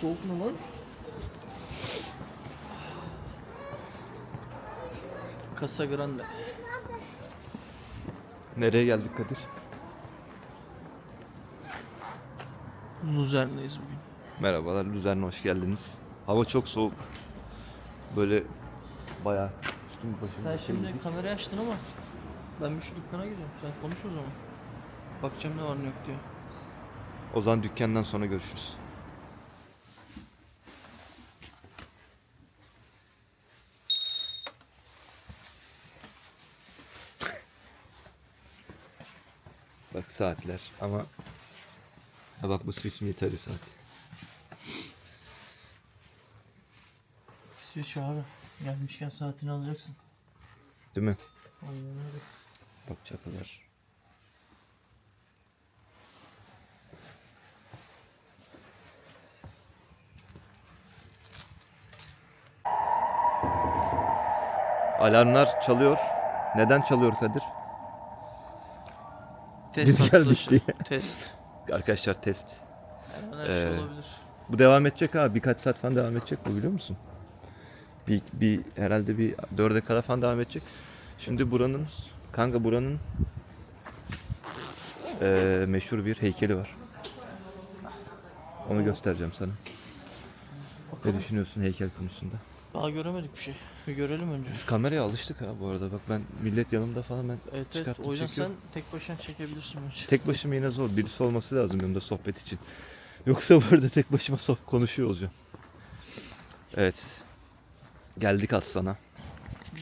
Soğuk mu lan? Casa Grande. Nereye geldik Kadir? Luzern'deyiz bugün. Merhabalar, Luzern'e hoş geldiniz. Hava çok soğuk. Böyle bayağı üstüm başım. Sen şimdi kamerayı açtın ama ben bir şu dükkana gireceğim. Sen konuş o zaman. Bakacağım ne var ne yok diye. O zaman dükkandan sonra görüşürüz. Bak saatler ama ha bak bu Swiss military saat. İsviçre abi. Gelmişken saatini alacaksın. Değil mi? Aynen öyle. Bak çakılar. Alarmlar çalıyor. Neden çalıyor Kadir? Test Biz geldik diye. Test. Arkadaşlar test. An her şey Ee, olabilir. Bu devam edecek ha. Birkaç saat falan devam edecek bu biliyor musun? Bir, bir herhalde bir dörde kadar falan devam edecek. Şimdi buranın kanka buranın eee, meşhur bir heykeli var. Onu göstereceğim sana. Ne düşünüyorsun heykel konusunda? Daha göremedik bir şey. Bir görelim önce. Biz kameraya alıştık ha bu arada. Bak ben millet yanımda falan ben Evet evet. çıkartıp O yüzden çekiyorum. sen tek başına çekebilirsin bence. Tek başıma yine zor. Birisi olması lazım yanımda sohbet için. Yoksa bu arada tek başıma soh konuşuyor olacağım. Evet. Geldik Aslan'a.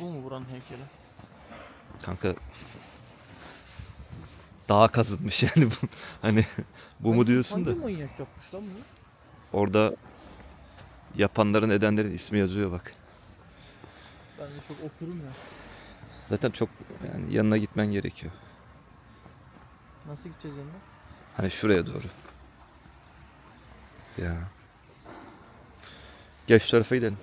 Bu mu buranın heykeli? Kanka dağa kazıtmış yani bu. Hani bu mu diyorsun da Hangi manyak yapmış lan bunu? orada yapanların edenlerin ismi yazıyor bak. Ben de çok okurum ya. Zaten çok yani yanına gitmen gerekiyor. Nasıl gideceğiz yanına? Hani şuraya doğru. Ya. Gel şu tarafa gidelim.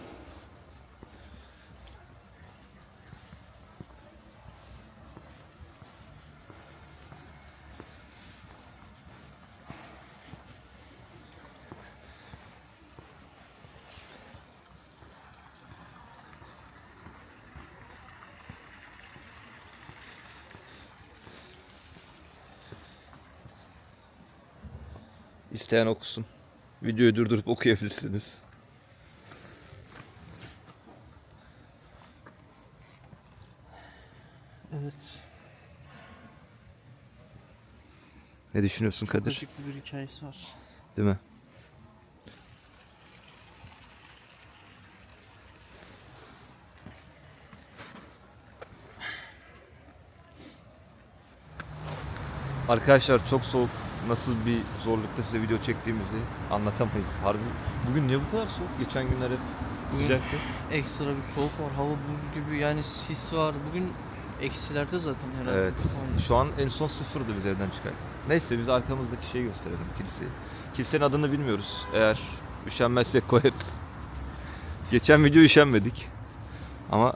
İsteyen okusun. Videoyu durdurup okuyabilirsiniz. Evet. Ne düşünüyorsun Çok Kadir? acıklı bir hikayesi var. Değil mi? Arkadaşlar çok soğuk. Nasıl bir zorlukta size video çektiğimizi anlatamayız. Harbi bugün niye bu kadar soğuk? Geçen günler hep Bugün- sıcaktı. Ekstra bir soğuk var. Hava buz gibi. Yani sis var. Bugün eksilerde zaten herhalde. Evet. Aynen. Şu an en son sıfırdı biz evden çıkarken. Neyse biz arkamızdaki şeyi gösterelim kiliseyi. Kilisenin adını bilmiyoruz. Eğer üşenmezsek koyarız. Geçen video üşenmedik. Ama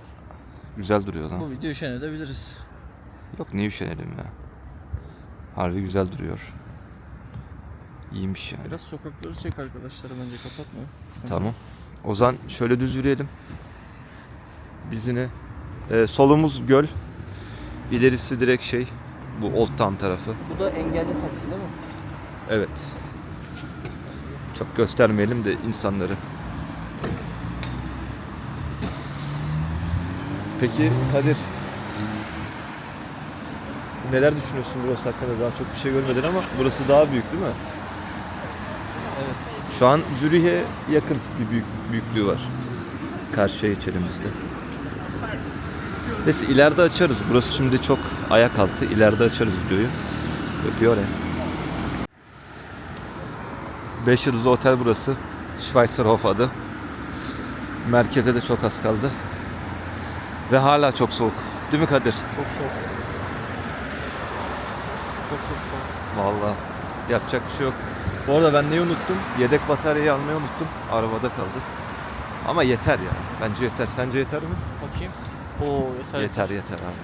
güzel duruyor lan. Bu video üşenebiliriz. Yok niye üşenelim ya. Harbi güzel duruyor. İyiymiş yani. Biraz sokakları çek arkadaşlar bence kapatma. Tamam. O zaman şöyle düz yürüyelim. Biz yine e, solumuz göl. İlerisi direkt şey bu Old Town tarafı. Bu da engelli taksi değil mi? Evet. Çok göstermeyelim de insanları. Peki Kadir neler düşünüyorsun burası hakkında? Daha çok bir şey görmedin ama burası daha büyük değil mi? Şu an Zürih'e yakın bir büyük, büyüklüğü var. Karşıya geçelim biz de. Neyse ileride açarız. Burası şimdi çok ayak altı. İleride açarız videoyu. Öpüyor ya. 5 yıldızlı otel burası. Schweizerhof adı. Merkeze de çok az kaldı. Ve hala çok soğuk. Değil mi Kadir? Çok soğuk. Çok çok soğuk. Vallahi yapacak bir şey yok. Bu arada ben neyi unuttum? Yedek bataryayı almayı unuttum. Arabada kaldı. Ama yeter ya. Bence yeter. Sence yeter mi? Bakayım. Oo yeter. Yeter yeter abi.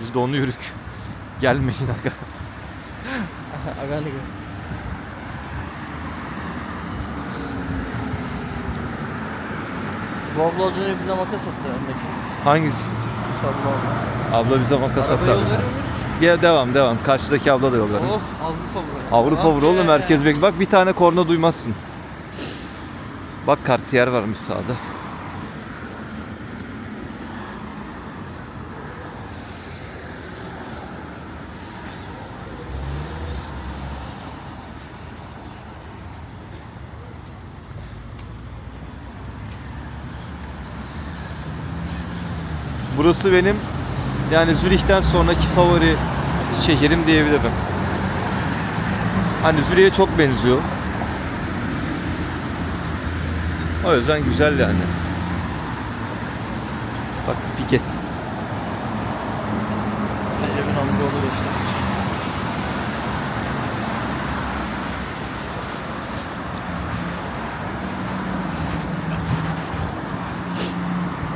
Biz de onu yürük. Gelmeyin aga. Agani gibi. Bu abla az önce bize makas attı öndeki. Hangisi? Sabla abla. Abla bize makas attı. muyuz? Gel devam devam. Karşıdaki abla da yol ver. Oh Avrupa burası. Avrupa vur oğlum herkes bek. Bak bir tane korna duymazsın. Bak Cartier varmış sağda. Burası benim yani Zürih'ten sonraki favori şehrim diyebilirim. Hani Zürih'e çok benziyor. O yüzden güzel yani. Bak Piket. Recep'in amcaoğlu geçti.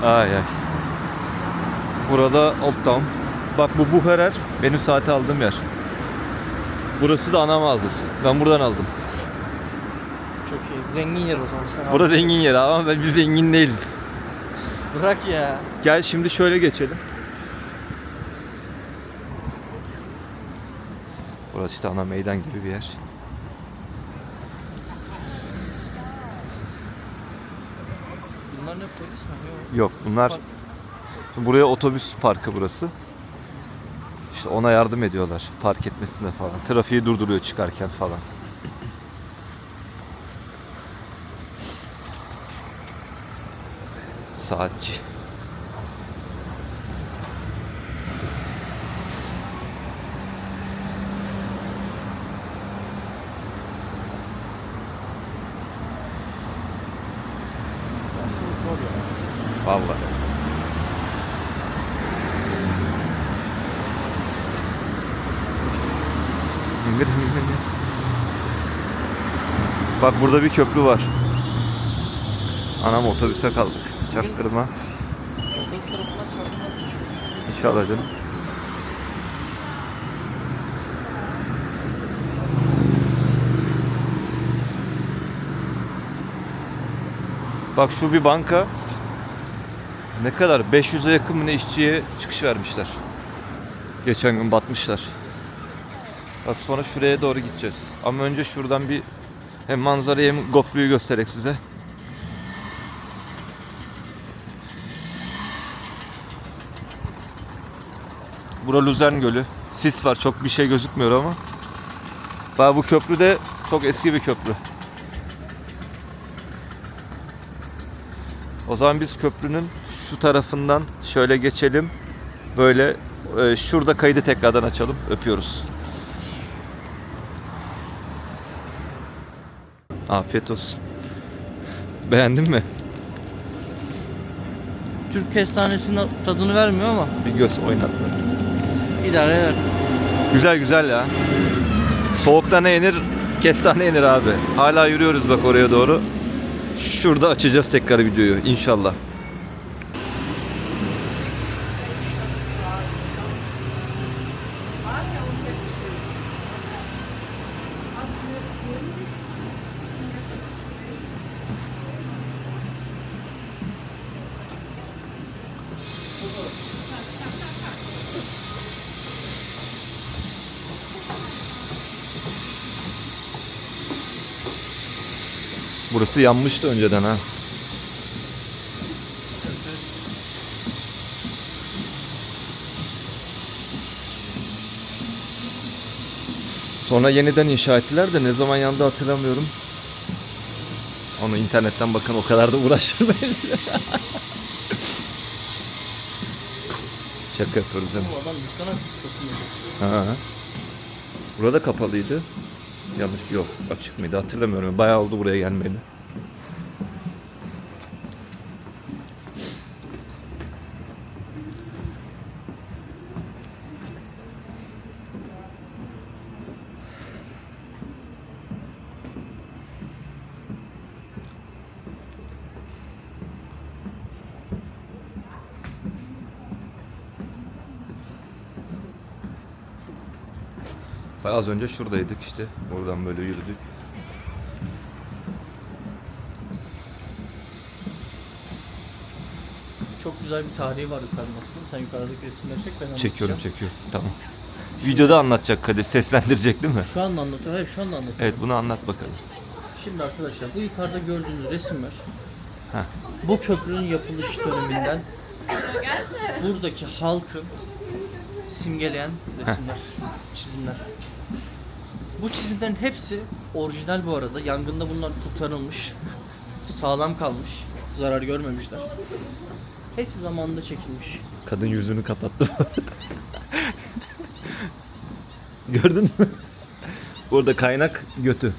Ay ay. Burada Old Town. Bak bu Buharer benim saate aldığım yer. Burası da ana mağazası. Ben buradan aldım. Çok iyi. Zengin yer o zaman sen Burada zengin yer ama ben biz zengin değiliz. Bırak ya. Gel şimdi şöyle geçelim. Burası işte ana meydan gibi bir yer. Bunlar ne polis mi? Yok. Yok bunlar Park. Buraya otobüs parkı burası. İşte ona yardım ediyorlar park etmesine falan. Trafiği durduruyor çıkarken falan. Saatçi. Vallahi. Bak burada bir köprü var. Anam otobüse kaldık. Çaktırma. İnşallah canım. Bak şu bir banka. Ne kadar? 500'e yakın mı ne işçiye çıkış vermişler. Geçen gün batmışlar. Bak sonra şuraya doğru gideceğiz. Ama önce şuradan bir hem manzarayı hem Goklu'yu göstererek size. Bura Luzern Gölü. Sis var çok bir şey gözükmüyor ama. Bak bu köprü de çok eski bir köprü. O zaman biz köprünün şu tarafından şöyle geçelim. Böyle e, şurada kaydı tekrardan açalım. Öpüyoruz. Afiyet olsun. Beğendin mi? Türk kestanesinin tadını vermiyor ama Bir göz oynatma. idare eder. Güzel güzel ya. Soğukta ne yenir? Kestane yenir abi. Hala yürüyoruz bak oraya doğru. Şurada açacağız tekrar videoyu inşallah. Burası yanmıştı önceden ha. Sonra yeniden inşa ettiler de ne zaman yandı hatırlamıyorum. Onu internetten bakın o kadar da uğraştırmayın. Şaka yapıyoruz değil mi? Adam dükkana. Burada kapalıydı. Yanlış yok. Açık mıydı hatırlamıyorum. Bayağı oldu buraya gelmeyeli. Az önce şuradaydık işte. Oradan böyle yürüdük. Çok güzel bir tarihi var yukarıda aslında. Sen yukarıdaki resimleri çek ben Çekiyorum anlatacağım. çekiyorum. Tamam. Videoda anlatacak Kadir. Seslendirecek değil mi? Şu anda anlatıyorum. Hayır şu anda anlatıyorum. Evet bunu anlat bakalım. Şimdi arkadaşlar bu yukarıda gördüğünüz resimler Heh. bu köprünün yapılış döneminden buradaki halkı simgeleyen resimler, çizimler. Bu çizimlerin hepsi orijinal bu arada. Yangında bunlar kurtarılmış. Sağlam kalmış. Zarar görmemişler. Hepsi zamanında çekilmiş. Kadın yüzünü kapattı. Gördün mü? Orada kaynak götü.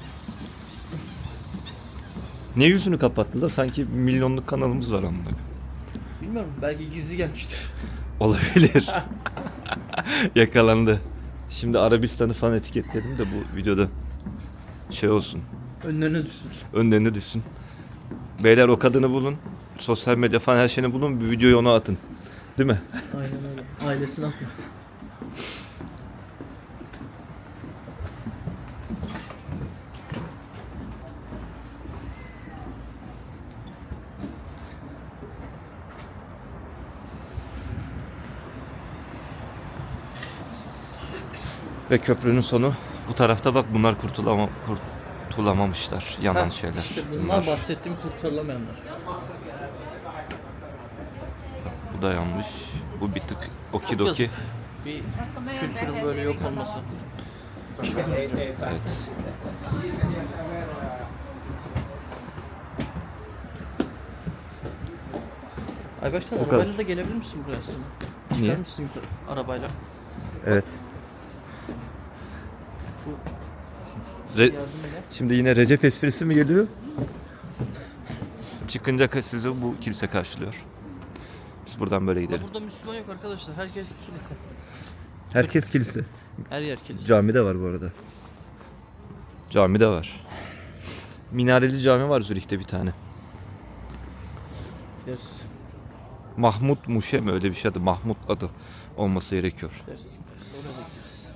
Ne yüzünü kapattılar? Sanki milyonluk kanalımız var amına. Bilmiyorum belki gizli gelmiştir. Olabilir. Yakalandı. Şimdi Arabistan'ı falan etiketledim de bu videoda şey olsun. Önlerine düşsün. Önlerine düşsün. Beyler o kadını bulun. Sosyal medya falan her şeyini bulun. Bir videoyu ona atın. Değil mi? Aynen öyle. Ailesine atın. Ve köprünün sonu bu tarafta bak bunlar kurtulama, kurtulamamışlar. Yanan Heh, şeyler. İşte bunlar bahsettiğim kurtarılamayanlar. Bu da yanmış. Bu bir tık okidoki. yazık. Bir kültürün böyle yok olması. Evet. Ayberk sen O kadar. arabayla da gelebilir misin buraya aslında? Niye? Çıkar mısın yukarı arabayla? Evet. Re-. Şimdi yine Recep esprisi mi geliyor? Çıkınca sizi bu kilise karşılıyor. Biz buradan böyle gidelim. burada Müslüman yok arkadaşlar. Herkes kilise. Herkes kilise. Her yer kilise. Cami de var bu arada. Cami de var. Minareli cami var Zürih'te bir tane. Gideriz. Mahmut Muşe mi öyle bir şey adı? Mahmut adı olması gerekiyor. Gideriz. gideriz. Oraya da gideriz.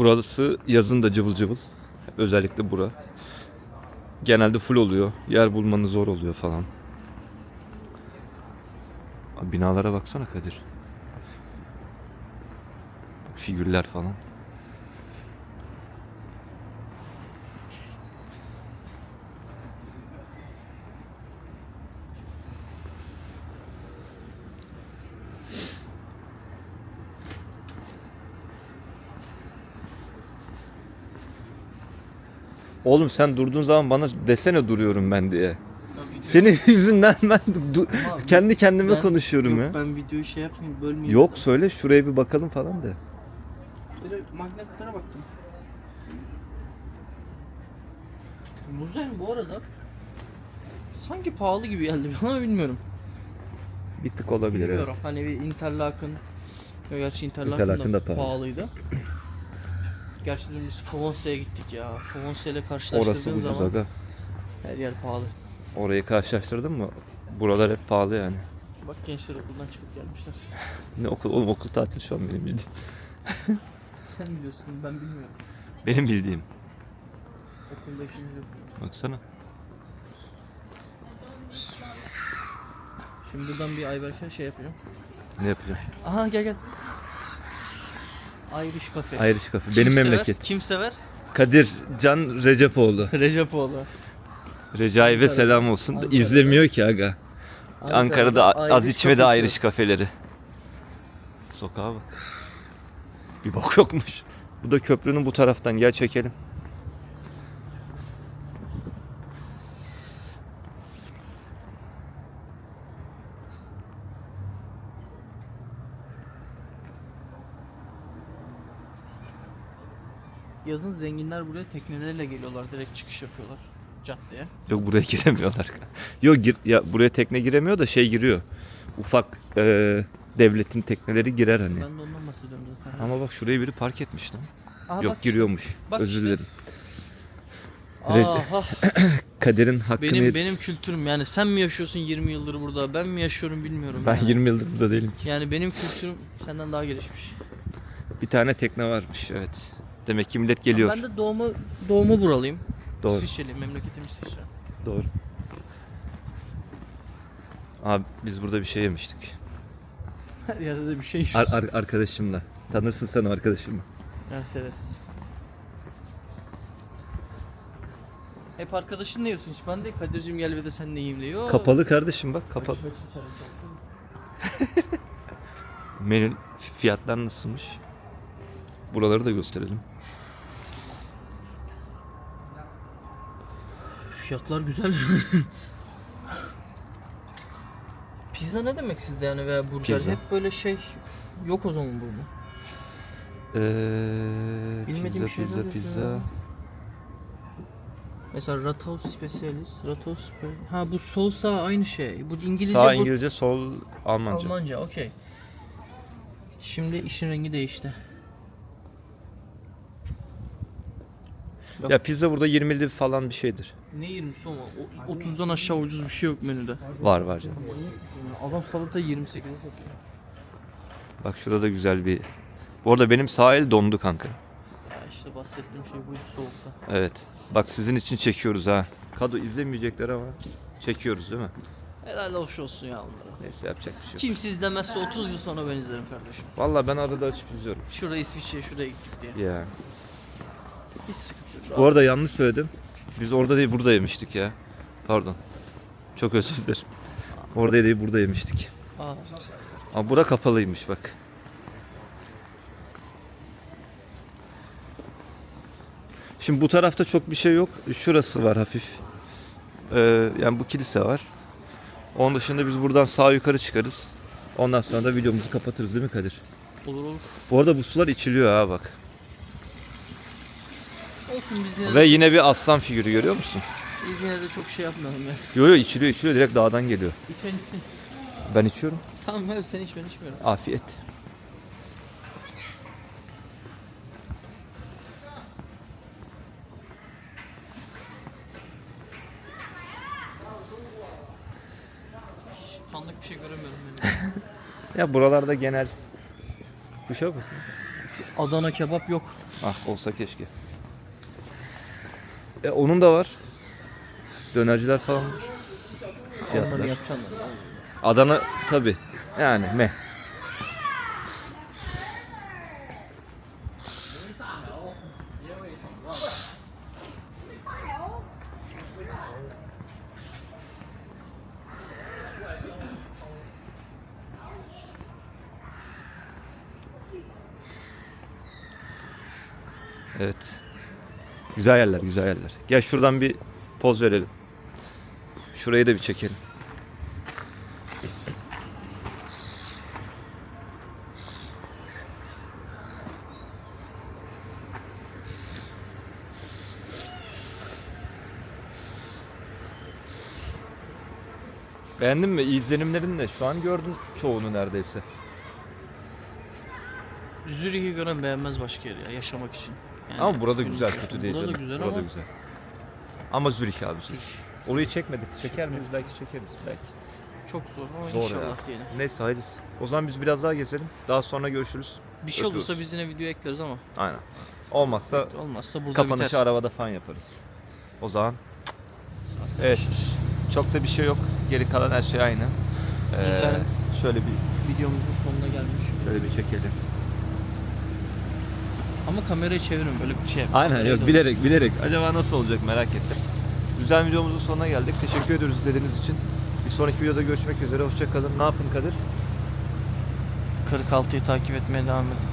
Burası yazın da cıvıl cıvıl. Özellikle bura. Genelde full oluyor. Yer bulmanız zor oluyor falan. Binalara baksana Kadir. Figürler falan. Oğlum sen durduğun zaman bana desene duruyorum ben diye. Senin yüzünden ben du- Ama kendi kendime ben- konuşuyorum yok, ya. Ben videoyu şey yapmayayım, bölmeyeyim. Yok söyle şuraya bir bakalım falan de. Böyle magnetlere baktım. Muzen bu arada sanki pahalı gibi geldi ama bilmiyorum. Bir tık olabilir evet. Bilmiyorum. Hani bir Interlaken Yok gerçi Interlaken, Interlaken da, da pahalı. pahalıydı. Gerçi dün biz Provence gittik ya. Provence ile Orası karşılaştırdığın ucuz zaman aga. her yer pahalı. Orayı karşılaştırdın mı? Buralar hep pahalı yani. Bak gençler okuldan çıkıp gelmişler. Ne okul? Oğlum okul tatil şu an benim bildiğim. Sen biliyorsun ben bilmiyorum. Benim bildiğim. Okulda işimiz yok. Baksana. Şimdi buradan bir Ayberk'e şey yapacağım. Ne yapacağım? Aha gel gel. Irish Cafe. Irish Cafe. Kim Benim sever? memleket. Kim sever? Kadir Can Recepoğlu. Recapoğlu. Recai ve Ankara'da. selam olsun. Ankara'da. İzlemiyor ki aga. Ankara'da az Irish içmedi Cafe Irish kafeleri. Sokağa bak. Bir bok yokmuş. Bu da köprünün bu taraftan gel çekelim. Yazın zenginler buraya teknelerle geliyorlar. Direkt çıkış yapıyorlar caddeye. Yok buraya giremiyorlar. Yok gir, ya buraya tekne giremiyor da şey giriyor. Ufak e, devletin tekneleri girer hani. Ben de ondan bahsediyorum zaten. Ama bak şuraya biri park etmiş lan. Aha, Yok bak giriyormuş. Bak Özür işte. dilerim. Aha, Kadir'in hakkını benim benim kültürüm yani sen mi yaşıyorsun 20 yıldır burada ben mi yaşıyorum bilmiyorum. Ben ya. 20 yıldır burada değilim ki. Yani benim kültürüm senden daha gelişmiş. Bir tane tekne varmış evet. Demek ki millet geliyor. Ben de doğma doğma buralıyım. Doğru. İsviçreliyim memleketim İsviçre. Doğru. Abi biz burada bir şey yemiştik. Her yerde de bir şey Ar- ar- arkadaşımla. Tanırsın sen o arkadaşımı. Yani severiz. Hep arkadaşın ne yiyorsun hiç? Ben de Kadir'cim gel bir de sen ne yiyeyim diyor. Kapalı kardeşim bak kapalı. Kaç- kaç içeri çalışıyorsun? Menü fiyatlar nasılmış? Buraları da gösterelim. Fiyatlar güzel. Pizza ne demek sizde yani veya burger? Pizza. Hep böyle şey yok o zaman burada. Ee, Bilmediğim pizza, pizza, yok pizza. ya. Mesela Rathaus Specialist, Rathaus Ha bu sol sağ aynı şey. Bu İngilizce Sağ bu İngilizce, sol Almanca. Almanca. okey. Şimdi işin rengi değişti. Ya pizza burada 20'li falan bir şeydir. Ne 20'si ama o- 30'dan aşağı ucuz bir şey yok menüde. Var var canım. Adam salata 28'e satıyor. Bak şurada da güzel bir... Bu arada benim sağ el dondu kanka. Ya işte bahsettiğim şey buydu soğukta. Evet. Bak sizin için çekiyoruz ha. Kado izlemeyecekler ama çekiyoruz değil mi? Helal hoş olsun ya onlara. Neyse yapacak bir şey yok. Kimse izlemezse 30 yıl sonra ben izlerim kardeşim. Valla ben arada açıp izliyorum. Şuraya İsviçre'ye şuraya gittik diye. Ya. Hiç sıkıntı yok. Bu arada yanlış söyledim. Biz orada değil burada yemiştik ya. Pardon. Çok özür dilerim. Orada değil burada yemiştik. Aa, bura kapalıymış bak. Şimdi bu tarafta çok bir şey yok. Şurası var hafif. Ee, yani bu kilise var. Onun dışında biz buradan sağ yukarı çıkarız. Ondan sonra da videomuzu kapatırız değil mi Kadir? olur olur. Bu arada bu sular içiliyor ha bak. Olsun biz yine, Ve yine bir aslan figürü görüyor musun? biz yine de çok şey yapmayalım ya. Yo yo içiliyor içiliyor direkt dağdan geliyor. İçen içsin. Ben içiyorum. Tamam ver sen iç ben içmiyorum. Afiyet. Hiç tanıdık bir şey göremiyorum ben. Ya buralarda genel Kuşa bak. Adana kebap yok. Ah olsa keşke. E, onun da var. Dönerciler falan var. Fiyatlar. Onları yapacaksın lan. Adana tabi. Yani me. Evet. Güzel yerler, güzel yerler. Gel şuradan bir poz verelim. Şurayı da bir çekelim. Beğendin mi? İzlenimlerin ne? Şu an gördün çoğunu neredeyse. Zürih'i gören beğenmez başka yer ya yaşamak için. Yani ama burada bunun güzel, kötü değil Burada da güzel burada ama güzel. Ama Zürih abi Zürih. Orayı çekmedik. Çeker miyiz? Belki çekeriz. Belki. çok zor ama Zor inşallah ya. diyelim. Neyse hayırlısı. O zaman biz biraz daha gezelim. Daha sonra görüşürüz. Bir şey Öpüyoruz. olursa biz yine video ekleriz ama Aynen. Olmazsa olmazsa burada kapanışı biter. arabada falan yaparız. O zaman evet. Çok da bir şey yok. Geri kalan her şey aynı. Ee, Güzel. Şöyle bir Videomuzun sonuna gelmiş. şöyle bir çekelim. Ama kamerayı çevirin böyle bir şey. Aynen yok bilerek bilerek. Acaba nasıl olacak merak ettim. Güzel videomuzun sonuna geldik. Teşekkür ediyoruz izlediğiniz için. Bir sonraki videoda görüşmek üzere. Hoşça kalın. Ne yapın Kadir? 46'yı takip etmeye devam edin.